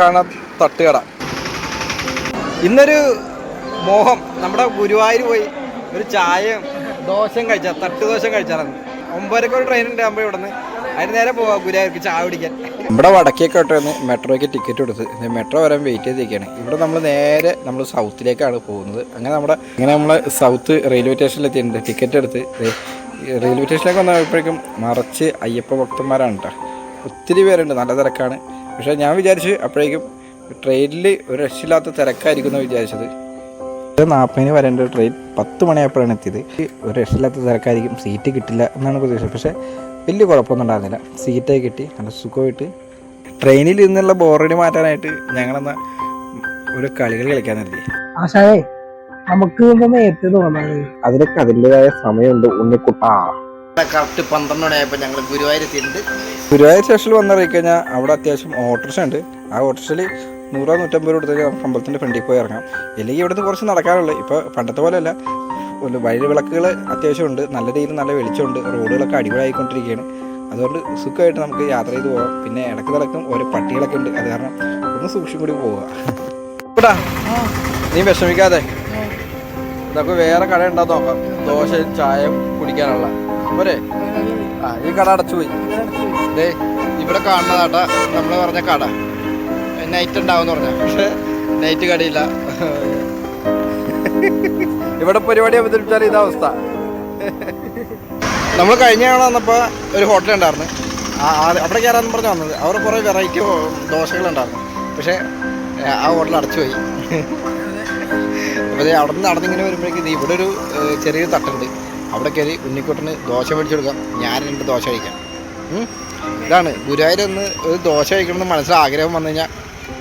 കാണാൻ തട്ടുകട. ഇന്നൊരു മോഹം. നമ്മുടെ ഗുരുവായൂർ പോയി ഒരു ചായയും ദോശയും കഴിച്ച തട്ട് ദോശം കഴിച്ചാലാണ് ഒമ്പതരക്ക് ഒരു ട്രെയിൻ ഉണ്ടാകുമ്പോൾ ഇവിടെ നിന്ന് അതിന് നേരെ പോവാ ഗുരുവായൂർക്ക് ചായ കുടിക്കാൻ. ഇവിടെ വടക്കേക്ക് വന്ന് മെട്രോയ്ക്ക് ടിക്കറ്റ് എടുത്ത് മെട്രോ വരാൻ വെയിറ്റ് ചെയ്തിരിക്കുകയാണ്. ഇവിടെ നമ്മൾ നേരെ നമ്മൾ സൗത്തിലേക്കാണ് പോകുന്നത്. അങ്ങനെ നമ്മുടെ അങ്ങനെ നമ്മൾ സൗത്ത് റെയിൽവേ സ്റ്റേഷനിൽ എത്തിയിട്ടുണ്ട്. ടിക്കറ്റ് എടുത്ത് റെയിൽവേ സ്റ്റേഷനിലേക്ക് വന്നപ്പോഴേക്കും മറച്ച് അയ്യപ്പ ഭക്തന്മാരാണ് കേട്ടോ ഒത്തിരി പേരുണ്ട്. നല്ല തിരക്കാണ്. പക്ഷേ ഞാൻ വിചാരിച്ച് അപ്പോഴേക്കും ട്രെയിനിൽ ഒരു രക്ഷയില്ലാത്ത തിരക്കായിരിക്കും എന്ന് വിചാരിച്ചത്. ഇത് നാൽപ്പതിന് വരേണ്ട ട്രെയിൻ പത്ത് മണിയായപ്പോഴാണ് എത്തിയത്. ഒരു രക്ഷയില്ലാത്ത തിരക്കായിരിക്കും സീറ്റ് കിട്ടില്ല എന്നാണ് പ്രതീക്ഷ പക്ഷേ വലിയ കുഴപ്പമൊന്നും ഉണ്ടായിരുന്നില്ല. സീറ്റായി കിട്ടി. നല്ല സുഖമായിട്ട്. ട്രെയിനിൽ നിന്നുള്ള ബോറടി മാറ്റാനായിട്ട് ഞങ്ങളെന്ന ഒരു കളികൾ കളിക്കാൻ നിർത്തി നമുക്ക് അതിലൊക്കെ നേരത്തെ തോന്നാണ് അതിനൊക്കെ അതിന്റെതായ സമയമുണ്ട്. ഉണ്ണിക്കുട്ടാ. കറക്റ്റ് പന്ത്രണ്ട് മണിയായപ്പോൾ ഞങ്ങൾ ഗുരുവായൂർ എത്തിയിട്ടുണ്ട് ഗുരുവായൂർ സ്റ്റേഷനിൽ വന്നിറങ്ങി കഴിഞ്ഞാൽ അവിടെ അത്യാവശ്യം ഓട്ടോറിക്ഷ ഉണ്ട്. ആ ഓട്ടോറിക്ഷയിൽ നൂറോ നൂറ്റമ്പത് രൂപ കൊടുത്തിട്ട് നമുക്ക് അമ്പലത്തിന്റെ ഫ്രണ്ടിൽ പോയി ഇറങ്ങാം. ഇല്ലെങ്കിൽ ഇവിടുന്ന് കുറച്ച് നടക്കാറുള്ളൂ ഇപ്പോൾ പണ്ടത്തെ പോലെയല്ല ഒരു വഴി വിളക്കുകൾ അത്യാവശ്യം ഉണ്ട്. നല്ല രീതിയിൽ നല്ല വെളിച്ചമുണ്ട്. റോഡുകളൊക്കെ അടിപൊളിയായിക്കൊണ്ടിരിക്കുകയാണ് അതുകൊണ്ട് സുഖമായിട്ട് നമുക്ക് യാത്ര ചെയ്ത് പോകാം പിന്നെ ഇടയ്ക്ക് തിളക്കും ഓരോ പട്ടികളൊക്കെ ഉണ്ട്. അത് കാരണം ഒന്ന് സൂക്ഷിച്ചും കൂടി പോവുക. നീ വിഷമിക്കാതെ. നമുക്ക് വേറെ കട ഉണ്ടോ നോക്കാം. ദോശ ചായ കുടിക്കാനുള്ള. പോരെ ആ ഈ കട അടച്ചു പോയി. ദേ ഇവിടെ കാണുന്നതാട്ടാ നമ്മൾ പറഞ്ഞ കട. നൈറ്റ് ഉണ്ടാവും പറഞ്ഞ. പക്ഷെ നൈറ്റ് കടയില്ല. ഇവിടെ പരിപാടി അവതരിപ്പിച്ചാൽ ഇതാ അവസ്ഥ. നമ്മൾ കഴിഞ്ഞ തവണ വന്നപ്പോൾ ഒരു ഹോട്ടൽ ഉണ്ടായിരുന്നു. ആ അവിടെ കയറാന്ന് പറഞ്ഞ് വന്നത്. അവിടെ കുറേ വെറൈറ്റി ദോശകളുണ്ടായിരുന്നു. പക്ഷേ ആ ഹോട്ടൽ അടച്ചു പോയി. അപ്പോൾ അവിടെ നിന്ന് നടന്നിങ്ങനെ വരുമ്പോഴേക്കും ഇവിടെ ഒരു ചെറിയ ചെറിയൊരു തട്ടുണ്ട്. അവിടെ കയറി ഉണ്ണിക്കുട്ടന് ദോശ മേടിച്ചു കൊടുക്കാം. ഞാൻ രണ്ട് ദോശ കഴിക്കാം. ഇതാണ്. ഗുരുവായൂർ ഒന്ന് ഒരു ദോശ കഴിക്കണമെന്ന് മനസ്സിൽ ആഗ്രഹം വന്നു കഴിഞ്ഞാൽ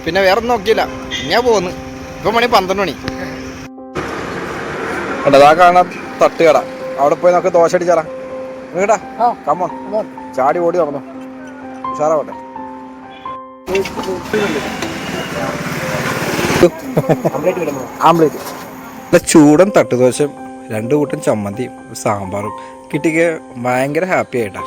പിന്നെ വേറെ ഒന്നും നോക്കിയില്ല ഞാൻ പോകുന്നു ഇപ്പം മണി പന്ത്രണ്ട് മണി. അതാ കാണാൻ തട്ടുകട. അവിടെ പോയി നമുക്ക് ദോശ അടിച്ചാറാ കേട്ടാ. ആ. കമ്മോൺ ചാടി ഓടി നടന്നു. ഉഷാറാവട്ടെ. ആംപ്ലേറ്റ് ചൂടൻ തട്ടുദോശയും രണ്ട് കൂട്ടം ചമ്മന്തിയും സാമ്പാറും. കിട്ടിക്ക് ഭയങ്കര ഹാപ്പി ആയിട്ടാ.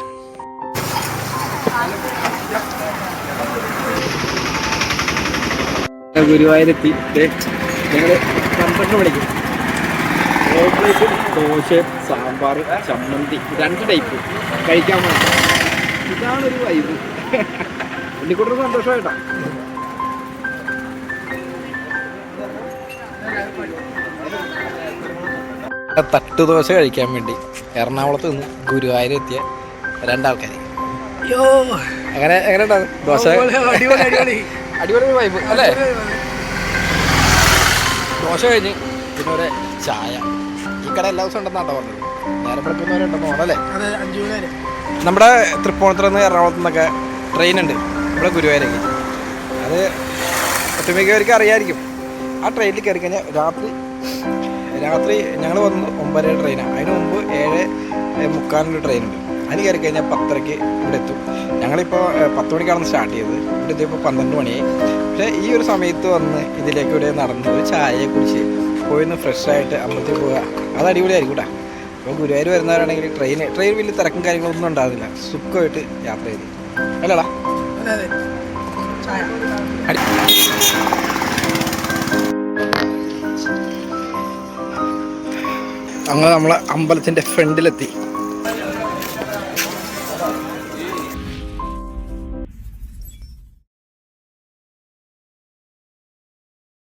ഗുരുവായൂരെത്തി. ഞങ്ങൾ ദോശ സാമ്പാർ ചമ്മന്തി രണ്ട് ടൈപ്പ് കഴിക്കാൻ വേണ്ടി ഒരു വൈബ് ഉണ്ണിക്കുട്ടന് സന്തോഷമായിട്ടാ തട്ടുദോശ കഴിക്കാൻ വേണ്ടി എറണാകുളത്ത് നിന്ന് ഗുരുവായൂർ എത്തിയ രണ്ടാൾക്കാർ അയ്യോ അങ്ങനെ എങ്ങനെ ദോശ? അടിപൊളി വൈബ് അല്ലേ? ദോശ കഴിഞ്ഞ് പിന്നെ ഒരു ചായ. ഈ കട എല്ലാ ദിവസവും ഉണ്ടെന്നാട്ടോ പറഞ്ഞത്. നേരെ പഠിക്കുന്നവരുണ്ടെന്ന് തോന്നല്ലേ നമ്മുടെ തൃപ്പൂണിത്തുറ നിന്ന് എറണാകുളത്ത് നിന്നൊക്കെ ട്രെയിൻ ഉണ്ട്. നമ്മുടെ ഗുരുവായൂരേക്ക്. അത് ഒട്ടുമിക്കവർക്ക് അറിയായിരിക്കും. ആ ട്രെയിനിൽ കയറി കഴിഞ്ഞാൽ രാത്രി രാത്രി ഞങ്ങൾ വന്ന് ഒമ്പതര ട്രെയിനാണ് അതിന് മുമ്പ് ഏഴ് മുക്കാലിന്റെ ട്രെയിൻ ഉണ്ട്. അതിന് കയറി കഴിഞ്ഞാൽ പത്തരയ്ക്ക് ഇവിടെ എത്തും. ഞങ്ങളിപ്പോൾ പത്ത് മണിക്കാണ് സ്റ്റാർട്ട് ചെയ്തത്. ഇവിടെ എത്തിയപ്പോൾ പന്ത്രണ്ട് മണിയായി. പക്ഷേ ഈ ഒരു സമയത്ത് വന്ന് ഇതിലേക്ക് ഇവിടെ നടന്ന് ഒരു ചായയെ കുടിച്ച് പോയി ഒന്ന് ഫ്രഷ് ആയിട്ട് അമ്പലത്തിൽ പോവുക. അത് അടിപൊളിയായിരിക്കും കേട്ടോ അപ്പോൾ ഗുരുവായൂർ വരുന്നവരാണെങ്കിൽ ട്രെയിൻ ട്രെയിൻ വലിയ തിരക്കും കാര്യങ്ങളൊന്നും ഉണ്ടാകുന്നില്ല സുഖമായിട്ട് യാത്ര ചെയ്ത്. അല്ലടാ. അതെ അതെ. അങ്ങനെ നമ്മളെ അമ്പലത്തിന്റെ ഫ്രണ്ടിലെത്തി.